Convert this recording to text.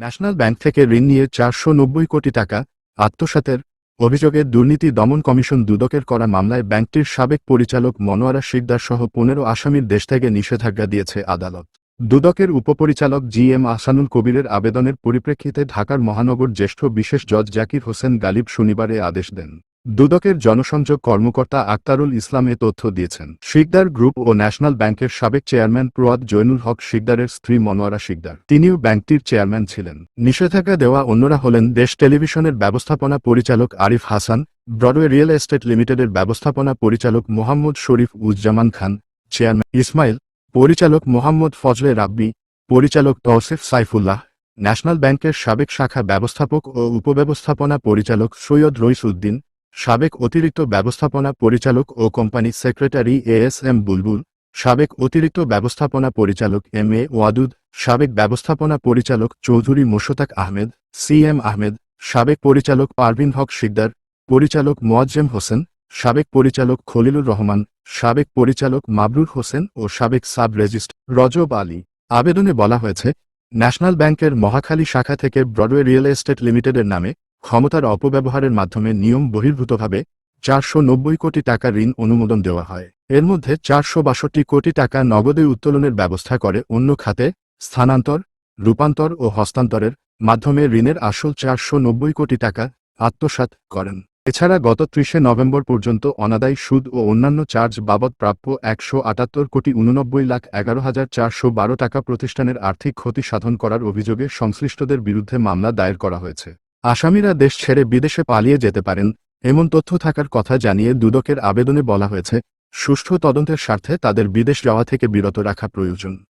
National bank থেকে ঋণ নিয়ে চারশো নব্বই কোটি টাকা, আত্মসাতের অভিযোগে দুর্নীতি দমন কমিশন দুদকের করা মামলায় ব্যাংকটির সাবেক পরিচালক মনোয়ারা শিকদার সহ পনেরো আসামির দেশ থেকে নিষেধাজ্ঞা দিয়েছে আদালত। দুদকের উপপরিচালক জি এম আসানুল কবিরের আবেদনের পরিপ্রেক্ষিতে ঢাকার মহানগর জ্যেষ্ঠ বিশেষ জজ জাকির হোসেন গালিব শনিবারে আদেশ দেন। দুদকের জনসংযোগ কর্মকর্তা আক্তারুল ইসলাম এ তথ্য দিয়েছেন। শিকদার গ্রুপ ও ন্যাশনাল ব্যাংকের সাবেক চেয়ারম্যান প্রয়াদ জৈনুল হক শিকদারের স্ত্রী মনোয়ারা শিকদার। তিনিও ব্যাংকটির চেয়ারম্যান ছিলেন। নিষেধাজ্ঞা দেওয়া অন্যরা হলেন দেশ টেলিভিশনের ব্যবস্থাপনা পরিচালক Arif Hasan, Broadway real estate লিমিটেডের ব্যবস্থাপনা পরিচালক মোহাম্মদ শরীফ উজ্জামান খান, চেয়ারম্যান ইসমাইল, পরিচালক মোহাম্মদ ফজলে রাব্বি, পরিচালক তৌসিফ সাইফুল্লাহ, ন্যাশনাল ব্যাংকের সাবেক শাখা ব্যবস্থাপক ও উপব্যবস্থাপনা পরিচালক সৈয়দ রইস উদ্দিন সাবেক অতিরিক্ত ব্যবস্থাপনা পরিচালক ও company secretary A S M Bulbul, সাবেক অতিরিক্ত ব্যবস্থাপনা পরিচালক এম এ ওয়াদুদ, সাবেক ব্যবস্থাপনা পরিচালক চৌধুরী মোশতাক আহমেদ, সি এম আহমেদ, সাবেক পরিচালক পারভিন হক শিকদার, পরিচালক মোয়াজ্জেম হোসেন, সাবেক পরিচালক খলিলুর রহমান, সাবেক পরিচালক মাবরুর হোসেন ও সাবেক সাব রেজিস্ট রজব আলী। আবেদনে বলা হয়েছে, ন্যাশনাল ব্যাংকের মহাখালী শাখা থেকে ব্রডওয়ে রিয়েল এস্টেট লিমিটেডের নামে ক্ষমতার অপব্যবহারের মাধ্যমে নিয়ম বহির্ভূতভাবে চারশো নব্বই কোটি টাকা ঋণ অনুমোদন দেওয়া হয়। এর মধ্যে চারশো বাষট্টি কোটি টাকা নগদে উত্তোলনের ব্যবস্থা করে অন্য খাতে স্থানান্তর, রূপান্তর ও হস্তান্তরের মাধ্যমে ঋণের আসল চারশো নব্বই কোটি টাকা আত্মসাৎ করেন। এছাড়া গত ত্রিশে নভেম্বর পর্যন্ত অনাদায়ী সুদ ও অন্যান্য চার্জ বাবদ প্রাপ্য একশো আটাত্তর কোটি উননব্বই লাখ এগারো হাজার চারশো বারো টাকা প্রতিষ্ঠানের আর্থিক ক্ষতি সাধন করার অভিযোগে সংশ্লিষ্টদের বিরুদ্ধে মামলা দায়ের করা হয়েছে। আসামিরা দেশ ছেড়ে বিদেশে পালিয়ে যেতে পারেন, এমন তথ্য থাকার কথা জানিয়ে দুদকের আবেদনে বলা হয়েছে, সুষ্ঠু তদন্তের স্বার্থে তাদের বিদেশ যাওয়া থেকে বিরত রাখা প্রয়োজন।